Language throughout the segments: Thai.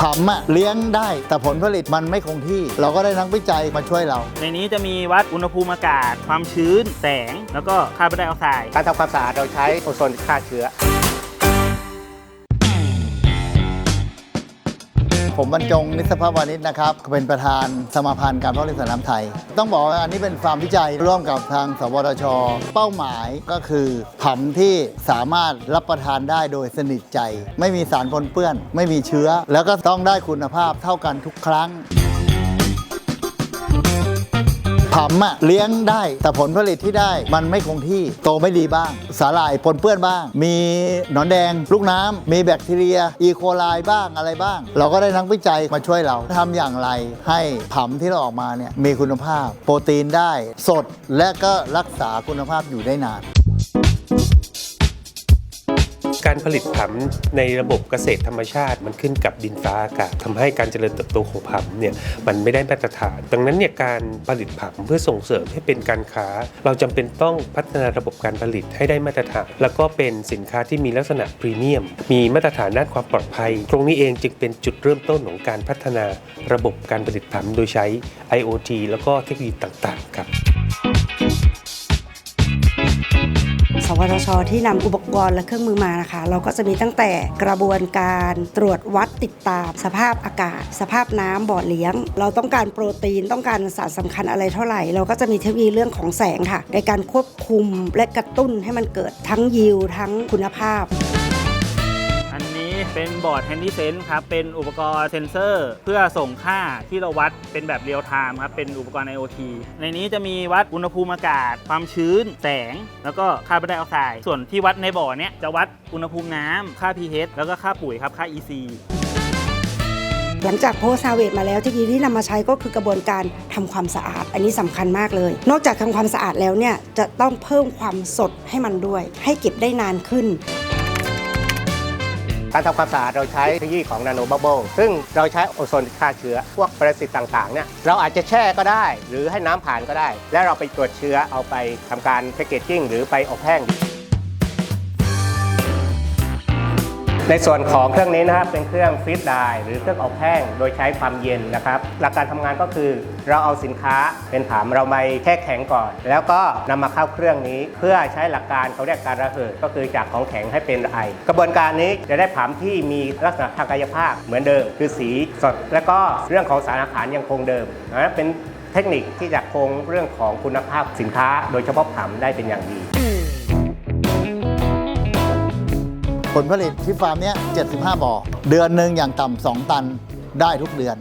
ผำอะเลี้ยงได้ แต่ผลผลิตมันไม่คงที่ เราก็ได้นักวิจัยมาช่วยเรา ในนี้จะมีวัดอุณหภูมิอากาศ ความชื้น แสง แล้วก็คาร์บอนไดออกไซด์ การทำความสะอาดเราใช้โอโซนฆ่าเชื้อ ผมบรรจงนิสภาพวานิชนะครับเป็นประธานสมาพันธ์การเพาะเลี้ยงสัตว์น้ำไทย ต้องบอกว่าอันนี้เป็นฟาร์มวิจัยร่วมกับทาง สวทช เป้าหมายก็คือผำที่สามารถรับประทานได้โดยสนิทใจ ไม่มีสารปนเปื้อน ไม่มีเชื้อ แล้วก็ต้องได้คุณภาพเท่ากันทุกครั้ง ผมอะเลี้ยงได้ แต่ผลผลิตที่ได้มันไม่คงที่โตไม่ดีบ้าง สาหร่ายปนเปื้อนบ้าง มีหนอนแดง ลูกน้ำมีแบคทีเรีย อีโคไลบ้างอะไรบ้าง เราก็ได้นักวิจัยมาช่วยเราทำอย่างไรให้ผมที่เราออกมาเนี่ยมีคุณภาพ โปรตีนได้สดและก็รักษาคุณภาพอยู่ได้นาน การผลิตผำในระบบเกษตรธรรมชาติ มันขึ้นกับดินฟ้าอากาศทำให้การเจริญเติบโตของผำเนี่ยมันไม่ได้มาตรฐาน ดังนั้นเนี่ยการผลิตผำเพื่อส่งเสริมให้เป็นการค้า เราจำเป็นต้องพัฒนาระบบการผลิตให้ได้มาตรฐาน แล้วก็เป็นสินค้าที่มีลักษณะพรีเมียม มีมาตรฐานด้านความปลอดภัย ตรงนี้เองจึงเป็นจุดเริ่มต้นของการพัฒนาระบบการผลิตผำโดยใช้ IoT แล้วก็เทคโนโลยีต่างๆครับ วทชที่นำอุปกรณ์และเครื่องมือมานะคะ เราก็จะมีตั้งแต่กระบวนการตรวจวัดติดตาม สภาพอากาศ สภาพน้ำบ่อเลี้ยง เราต้องการโปรตีนต้องการสารสำคัญอะไรเท่าไหร่ เราก็จะมีเทคโนโลยีเรื่องของแสงค่ะ ในการควบคุมและกระตุ้นให้มันเกิดทั้งยิวทั้งคุณภาพ เป็นบอร์ด Handy Sense ครับ เป็นอุปกรณ์เซนเซอร์ เพื่อส่งค่าที่เราวัดเป็นแบบเรียลไทม์ครับ เป็นอุปกรณ์ IoT ในนี้จะมีวัดอุณหภูมิอากาศ ความชื้น แสง แล้วก็คาร์บอนไดออกไซด์ส่วนที่วัดในบ่อเนี้ยจะวัดอุณหภูมิน้ำค่า pH แล้วก็ค่าปุ๋ยครับค่า EC หลังจากโพสซาเวตมาแล้วเทคโนโลยีที่นำมาใช้ก็คือกระบวนการทำความสะอาด อันนี้สำคัญมากเลย นอกจากทำความสะอาดแล้วเนี่ยจะต้องเพิ่มความสดให้มันด้วย ให้เก็บได้นานขึ้น การทำความสะอาดเราใช้เทคโนโลยีของนาโนบับเบิลซึ่งเราใช้โอโซนฆ่าเชื้อ พวกปรสิตต่างๆเนี่ยเราอาจจะแช่ก็ได้ หรือให้น้ำผ่านก็ได้ และเราไปตรวจเชื้อเอาไปทำการแพคเกจจิ้งหรือไปอบแห้ง ในส่วนของเครื่องนี้นะครับเป็นเครื่องฟรีดไดร์หรือเครื่องอบแห้งโดยใช้ความเย็นนะครับหลักการทำงานก็คือเราเอาสินค้าเป็นผามเราไปแช่แข็งก่อน แล้วก็นำมาเข้าเครื่องนี้ เพื่อใช้หลักการเขาเรียกการระเหิดก็คือจากของแข็งให้เป็นไอ กระบวนการนี้จะได้ผามที่มีลักษณะทางกายภาพเหมือนเดิม คือสีสด และก็เรื่องของสารอาหารยังคงเดิมนะเป็นเทคนิคที่จะคงเรื่องของคุณภาพสินค้า โดยเฉพาะผามได้เป็นอย่างดี ผลผลิตที่ฟาร์มเนี้ย75 บ่อ เดือนหนึ่งอย่างต่ำ2ตันได้ทุกเดือน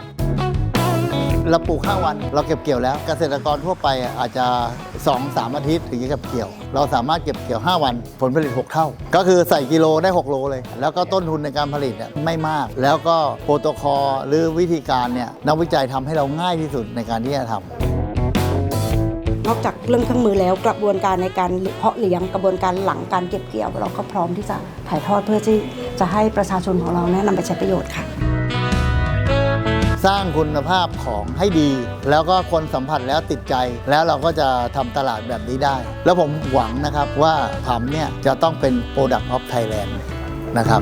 เราปลูก5วันเราเก็บเกี่ยวแล้ว เกษตรกรทั่วไปอะอาจจะ 2-3 อาทิตย์ถึงจะเก็บเกี่ยว เราสามารถเก็บเกี่ยว 5 วัน ผลผลิต 6 เท่า ก็คือใส่กิโลได้ 6 โลเลย แล้วก็ต้นทุนในการผลิตเนี่ยไม่มาก แล้วก็โปรโตคอลหรือวิธีการเนี่ยนักวิจัยทำให้เราง่ายที่สุดในการที่จะทำ นอกจากเรื่องเครื่องมือแล้วกระบวนการในการเพาะเลี้ยงกระบวนการหลังการเก็บเกี่ยวเราก็พร้อมที่จะถ่ายทอดเพื่อที่จะให้ประชาชนของเราแนะนำไปใช้ประโยชน์ค่ะ สร้างคุณภาพของให้ดี แล้วก็คนสัมผัสแล้วติดใจ แล้วเราก็จะทำตลาดแบบนี้ได้ แล้วผมหวังนะครับว่าผำเนี่ยจะต้องเป็น Product of Thailand นะครับ